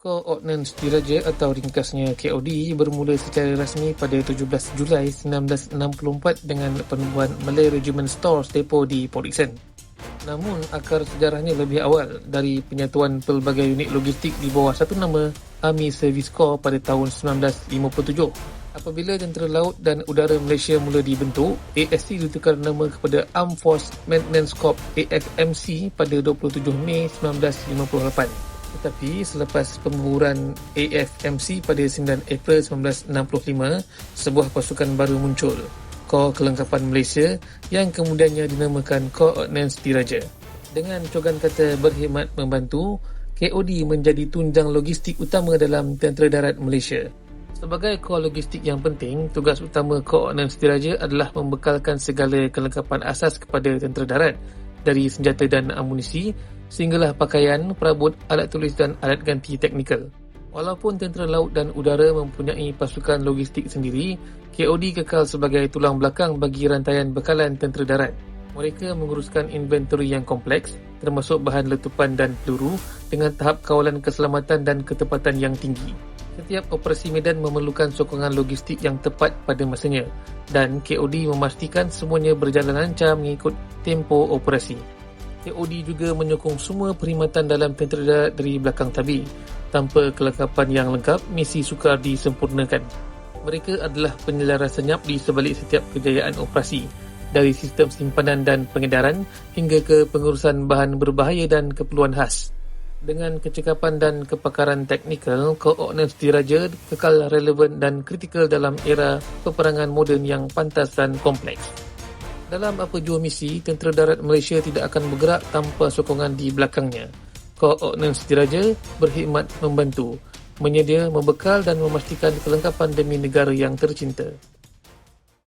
Koordinans Diraja atau ringkasnya KOD bermula secara rasmi pada 17 Julai 1964 dengan penubuhan Malay Regiment Stores Depot di Port Dickson. Namun, akar sejarahnya lebih awal dari penyatuan pelbagai unit logistik di bawah satu nama Army Service Corps pada tahun 1957. Apabila Tentera Laut dan Udara Malaysia mula dibentuk, ASC ditukar nama kepada Armed Force Maintenance Corps AFMC pada 27 Mei 1958. Tetapi selepas penguburan AFMC pada 9 April 1965, sebuah pasukan baru muncul, Kor Kelengkapan Malaysia yang kemudiannya dinamakan Kor Ordnance Diraja. Dengan cogan kata berkhidmat membantu, KOD menjadi tunjang logistik utama dalam Tentera Darat Malaysia. Sebagai kor logistik yang penting, tugas utama Kor Ordnance Diraja adalah membekalkan segala kelengkapan asas kepada Tentera Darat dari senjata dan amunisi sehinggalah pakaian, perabot, alat tulis dan alat ganti teknikal. Walaupun tentera laut dan udara mempunyai pasukan logistik sendiri, KOD kekal sebagai tulang belakang bagi rantaian bekalan tentera darat. Mereka menguruskan inventory yang kompleks, termasuk bahan letupan dan peluru dengan tahap kawalan keselamatan dan ketepatan yang tinggi. Setiap operasi medan memerlukan sokongan logistik yang tepat pada masanya dan KOD memastikan semuanya berjalan lancar mengikut tempo operasi. KOD juga menyokong semua perkhidmatan dalam tentera darat dari belakang tabi. Tanpa kelengkapan yang lengkap, misi sukar disempurnakan. Mereka adalah penyelaras senyap di sebalik setiap kejayaan operasi, dari sistem simpanan dan pengedaran hingga ke pengurusan bahan berbahaya dan keperluan khas. Dengan kecekapan dan kepakaran teknikal, koordinasi diraja kekal relevan dan kritikal dalam era peperangan moden yang pantas dan kompleks. Dalam apa jua misi, tentera darat Malaysia tidak akan bergerak tanpa sokongan di belakangnya. Koordinasi diraja berkhidmat membantu, menyedia, membekal dan memastikan kelengkapan demi negara yang tercinta.